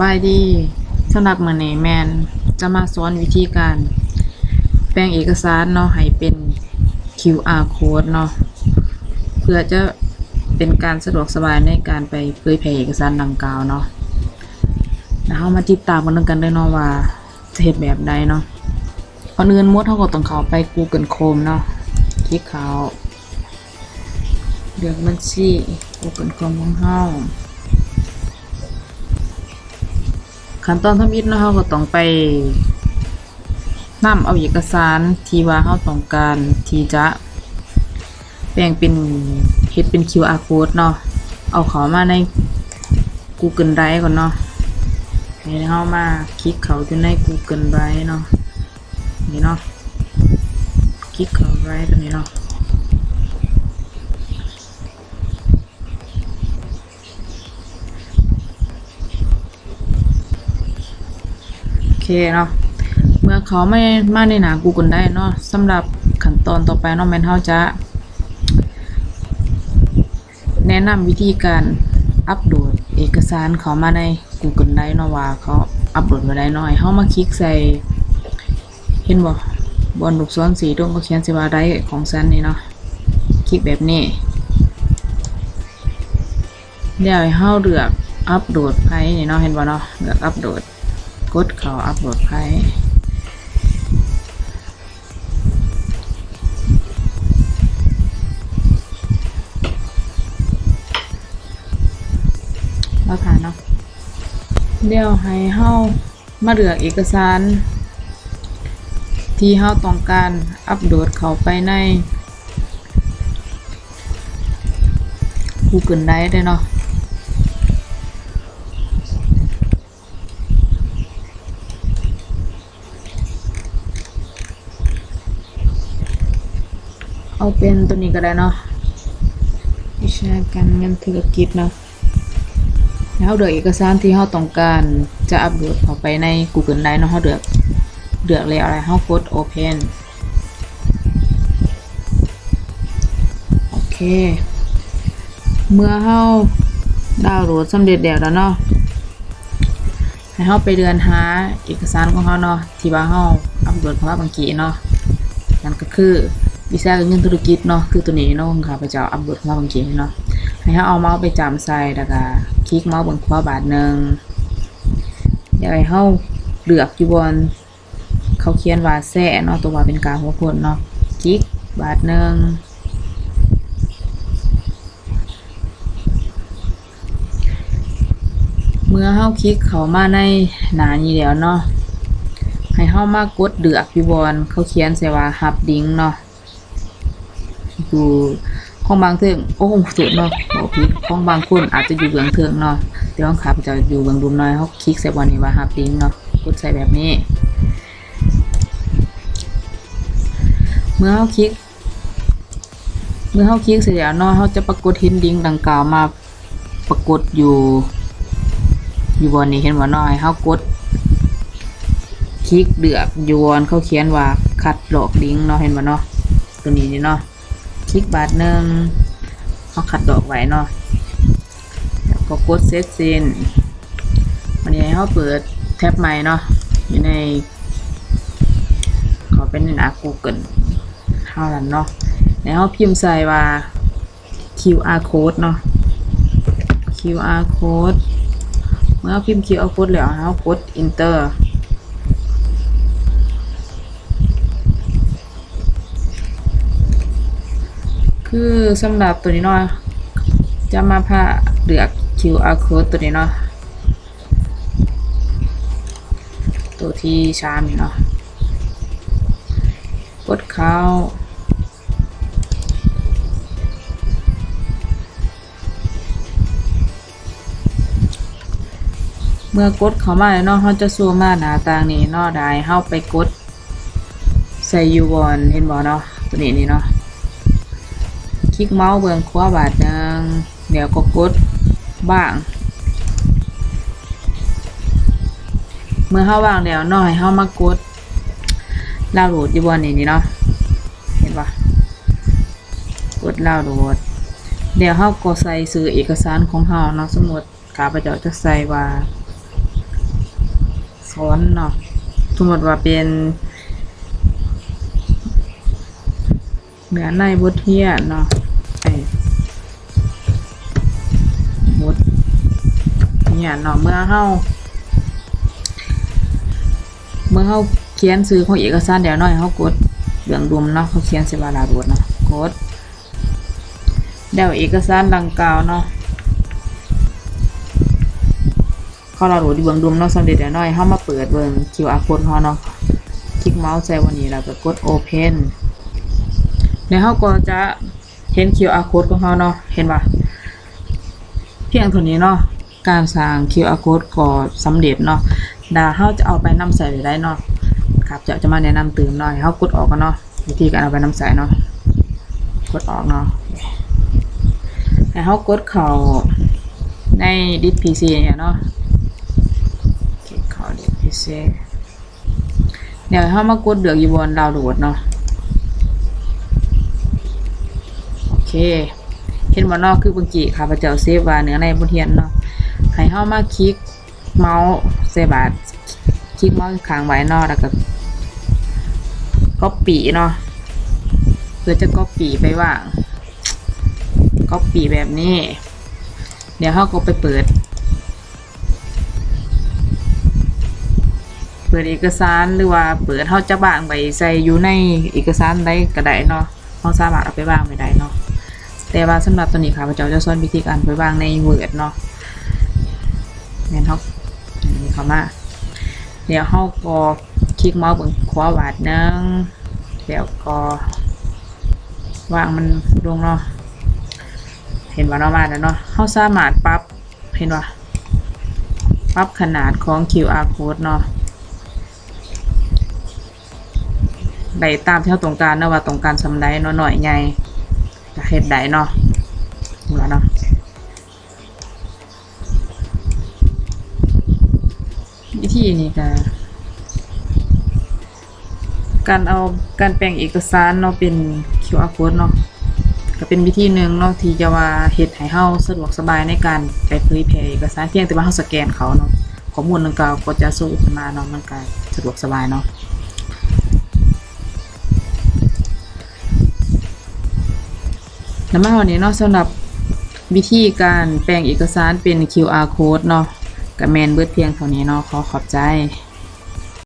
บายดีสำหรับมือนี้แมนจะมาสอนวิธีการ แปลงเอกสารเนาะให้เป็น QR code เนาะเพื่อจะเป็นการสะดวกสบายในการไปเผยแพร่เอกสารดังกล่าวเนาะแล้วเรามาติดตามกันกันเลยเนาะว่าจะเฮ็ดแบบใดเนาะก่อนอื่นมดเราก็ต้องเขาไป Google Chrome เนาะคลิกเขาเลือกบัญชี Google Chrome ของเรา ขั้นตอนทำอิฐเนาะเราก็ต้องไปนำเอาเอกสารที่ว่าเราต้องการที่จะแปลงเป็นเฮ็ดเป็น QR code เนาะเอาเขามาใน Google Drive ก่อนเนาะให้เรามาคลิกเขาอยู่ใน Google Drive เนาะนี่เนาะคลิกเขา Drive ตัวนี้เนาะ เคเนาะเมื่อเขาไม่มาในหนา Google ได้เนาะสำหรับขั้นตอนต่อไปเนาะแมนเฮาจะ แนะนำวิธีการอัปโหลดเอกสารเขามาใน Google ได้เนาะว่าเขาอัปโหลดมาได้น้อยเฮามาคลิกใส่ เห็นบ่บนลูกศรสีตรงก็เขียนสิว่าได้ของฉันนี่เนาะคลิกแบบนี้เดี๋ยวให้เฮาเลือกอัปโหลดไฟล์นี่เนาะเห็นบ่เนาะเลือกอัปโหลด กดเขาอัปโหลดไฟล์แล้วผ่านเนาะเดี๋ยวให้เฮามาเลือกเอกสาร ที่เฮาต้องการอัปโหลดเขาไปใน Google Drive ได้เนาะ เอาเป็นตัวนี้ก็ได้เนาะวิชาการเงินธุรกิจเนาะแล้วเลือกเอกสารที่เราต้องการจะอัปโหลดเข้าไปใน Google Drive เนาะเราเลือกเลือกแล้วอะไรเรากด Open โอเค เมื่อเราดาวน์โหลดสำเร็จแล้วแล้วเนาะให้เราไปเดินหาเอกสารของเราเนาะที่ว่าเราอัปโหลดเข้ามาเมื่อกี้เนาะนั่นก็คือ วิชากาเงินธุรกิจเนาะคือตัวนี้เนาะของข้าพเจ้าอัปโหลดมาบางทีเนาะให้เขาเอาเมาส์ไปจำใส่แล้วก็คลิกเมาส์บนขวาบาทหนึ่งเดี๋ยวให้เขาเลือกอยู่บนเขาเขียนว่าแซ่เนาะตัวว่าเป็นกางหัวพนเนาะคลิกบาทหนึ่งเมื่อเขาคลิกเข้ามาในหน้านี้แล้วเนาะให้เฮามากดเดือกอยู่บอนเขาเขียนใส่ว่าฮับดิ้งเนาะ อยู่ของบางเทิงโอ้โหสุดเนาะบอกผิดของบางคนอาจจะอยู่เบื้องเทิงเนาะแต่ของข้าจ้าอยู่เบื้องรุมน้อยเขาคลิกใส่บอนนี้ว่าฮับดิงเนาะกดใส่แบบนี้ เมื่อเขาคลิก เมื่อเขาคลิกเสร็จแล้วเนาะเขาจะปรากฏห็นดิงดังกล่าวมาปรากฏอยู่ อยู่บนนี้เห็นว่าน้อยเขากดคลิกเดือกยวนเขาเขียนว่าคัดหลอกลิงเนาะเห็นบ่เนาะตัวนี้นี่เนาะ คลิกบาทหนึ่งเขาคัดดอกไว้เนาะแล้วก็กดเซตซินวันนี้เขาเปิดแท็บใหม่เนาะอยู่ในเขาเป็นในหน้า Google เท่านั้นเนาะแล้วเขาพิมพ์ใส่ว่า QR code เนาะ QR code เมื่อพิมพ์ QR code แล้วเขากด enter คือสำหรับตัวนี้เนาะจะมาพาเลือก QR code ตัวนี้เนาะตัวที่ชามนี่เนาะกดเข้าเมื่อกดเข้ามาเนาะเขาจะซูมมาหน้าต่างนี้เนาะได้เฮาไปกดใส่ยูบอนเห็นบ่เนาะตัวนี้นี่เนาะ ลิกเมาส์เบื้องขวาบาทหนึ่งเดี๋ยวก็กดบ้าง เมื่อเข้าว่างแล้วนาะให้เข้ามากดดาวโหลดอยู่บนนี้นี่เนาะเห็นปะกดดาวโหลด เดี๋ยวเข้าก็ใส่ซื้อเอกสารของเขาเนาะสมมติข้าพเจ้าจะใส่ว่าสอนเนาะสมมติว่าเป็นเนื้อในบทเรียนเนาะ เนี่ยเนาะเมื่อเฮาเมื่อเฮาเขียนซื้อของเอกสารเดี๋ยวน่อยเฮากดเหลืองดุมเนาะเขาเขียนสิบาลาบทเนาะกดเดี๋ยวเอกสารดังกล่าวเนาะเขาเราโหลดเบื้องดุมเนาะสำเร็จแล้วน้อยเฮามาเปิดเบิ่ง QR code เขาเนาะคลิกเมาส์ใส่วันนี้แล้วก็กด open แล้วเฮาก็จะเห็น QR code ของเขาเนาะเห็นป่ะเพียงเท่านี้เนาะ การสร้าง QR code ก็สำเร็จเนาะดาเฮาจะเอาไปนำใส่ได้เนาะครับจะจะมาแนะนำเติมหน่อยเฮากดออกกันเนาะวิธีการเอาไปนำใส่เนาะกดออกเนาะแล้เฮากดเข้าในดิส PC เนี่ยเนาะคลิกเข้าดี๋ยวพิเศษเดี๋ยวเขามากดเดือกอยู่บนดาวน์โหลดเนาะโอเคเห็นว่านอกคือบางกีค่ะพเจ้าเซฟว่าเนื้อในบทเรียนเนาะ ให้เข้ามาคลิกเมาส์เซบาดคลิกเมาส์ค้างไว้นาะแล้วก็ก๊อปปี้เนาะเพื่อจะก๊อปปี้ไปว่างก๊อปปี้แบบนี้ เดี๋ยวเขาก็ไปเปิด เปิดเอกสารหรือว่าเปิดเฮาจะบางไปใส่อยู่ในเอกสารได้ก็ได้เนาะเฮาสามารถเอาไปวางไว้ได้เนาะแต่ว่าสำหรับตัวนี้ค่ะพระเจ้าจะสอนวิธีการไปวางใน Word เนาะ แม่นเฮาอันนี้เข้ามา เดี๋ยวเฮาก็คลิกเมาส์บนขวาบาดนึงแล้วก็วางมันลงเนาะเห็นว่าเนาะมาแล้วเนาะเฮาสามารถปรับเห็นว่าปรับขนาดของ QR code เนาะได้ตามที่เราต้องการนะว่าต้องการสำไรเนาะหน่อยใหญ่จะเฮ็ดได้เนาะเหมือนเนาะ วิธีนี้ก็การเอาการแปลงเอกสารเนาะเป็น QR code เนาะก็เป็นวิธีหนึ่งเนาะที่จะว่าเฮ็ดให้เฮาสะดวกสบายในการไปเผยแพร่เอกสารเพียงแต่ว่าเฮาสแกนเขาเนาะข้อมูลดังกล่าวก็จะสู้ขึ้นมาเนาะมันก็สะดวกสบายเนาะน้ำมันวันนี้เนาะสำหรับวิธีการแปลงเอกสารเป็น QR code เนาะ กับแมนเบิดเพียงเท่านี้เนาะขอขอบใจ